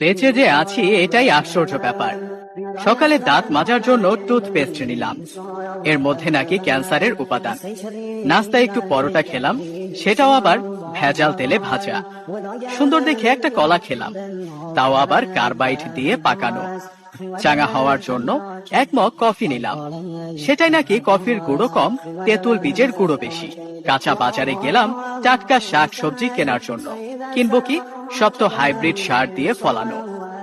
বেঁচে যে আছি, এটাই আশ্চর্য ব্যাপার। সকালে দাঁত মাজার জন্য টুথপেস্ট নিলাম। এর মধ্যে নাকি ক্যান্সারের উপাদান। নাস্তায় একটু পরোটা খেলাম, সেটাও আবার ভেজাল তেলে ভাজা। সুন্দর দেখে একটা কলা খেলাম, তাও আবার কার্বাইড দিয়ে পাকানো। চাঙা হওয়ার জন্য এক মগ কফি নিলাম। সেটাই নাকি কফির গুঁড়ো কম, তেঁতুল বীজের গুঁড়ো বেশি। কাঁচা বাজারে গেলাম টাটকা শাক সবজি কেনার জন্য। কিনবো কি? সব তো হাইব্রিড সার দিয়ে ফলানো।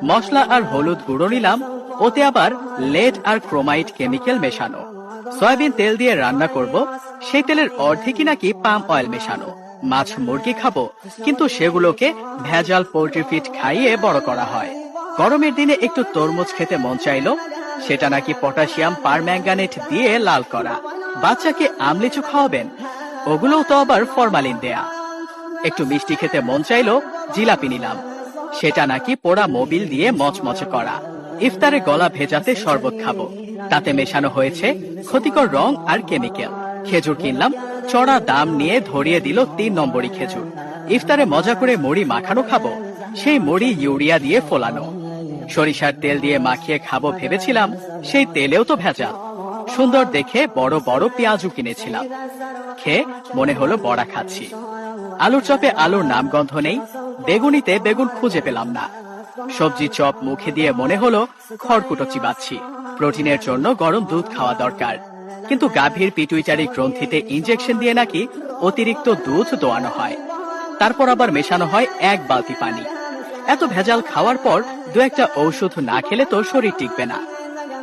মশলা আর হলুদ গুঁড়ো নিলাম, ওতে আবার লেড আর ক্রোমাইড কেমিক্যাল মেশানো। সয়াবিন তেল দিয়ে রান্না করব, সেই তেলের অর্ধেকই নাকি পাম অয়েল মেশানো। মাছ মুরগি খাব, কিন্তু সেগুলোকে ভেজাল পোল্ট্রি ফিট খাইয়ে বড় করা হয়। গরমের দিনে একটু তরমুজ খেতে মন চাইলো, সেটা নাকি পটাশিয়াম পারম্যাঙ্গানেট দিয়ে লাল করা। বাচ্চাকে আমলিচু খাওয়াবেন, ওগুলোও তো আবার ফরমালিন দেয়া। একটু মিষ্টি খেতে মন চাইলো, জিলাপি নিলাম। সেটা নাকি পোড়া মোবিল দিয়ে মচমচে করা। ইফতারে গলা ভেজাতে শরবত খাব। তাতে মেশানো হয়েছে ক্ষতিকর রং আর কেমিক্যাল। খেজুর কিনলাম, চড়া দাম নিয়ে ধরিয়ে দিল তিন নম্বরই খেজুর। ইফতারে মজা করে মুড়ি মাখানো খাব, সেই মুড়ি ইউরিয়া দিয়ে ফোলানো। সরিষার তেল দিয়ে মাখিয়ে খাব ভেবেছিলাম, সেই তেলেও তো ভেজাল সুন্দর দেখে বড় বড় পেঁয়াজও কিনেছিলাম। খেয়ে মনে হলো বড়া খাচ্ছি। আলুর চপে আলুর নামগন্ধ নেই, বেগুনিতে বেগুন খুঁজে পেলাম না। সবজি চপ মুখে দিয়ে মনে হলো খড়কুটো চিবাচ্ছি। প্রোটিনের জন্য গরম দুধ খাওয়া দরকার। কিন্তু গাভীর পিটুইটারি গ্রন্থিতে ইনজেকশন দিয়ে নাকি অতিরিক্ত দুধ দোয়ানো হয়। তারপর আবার মেশানো হয় এক বালতি পানি। এত ভেজাল খাওয়ার পর দু একটা ঔষধ না খেলে তো শরীর টিকবে না।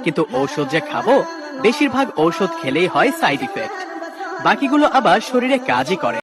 কিন্তু ঔষধ যে খাব বেশিরভাগ ঔষধ খেলেই হয় সাইড ইফেক্ট। বাকিগুলো আবার শরীরে কাজই করে।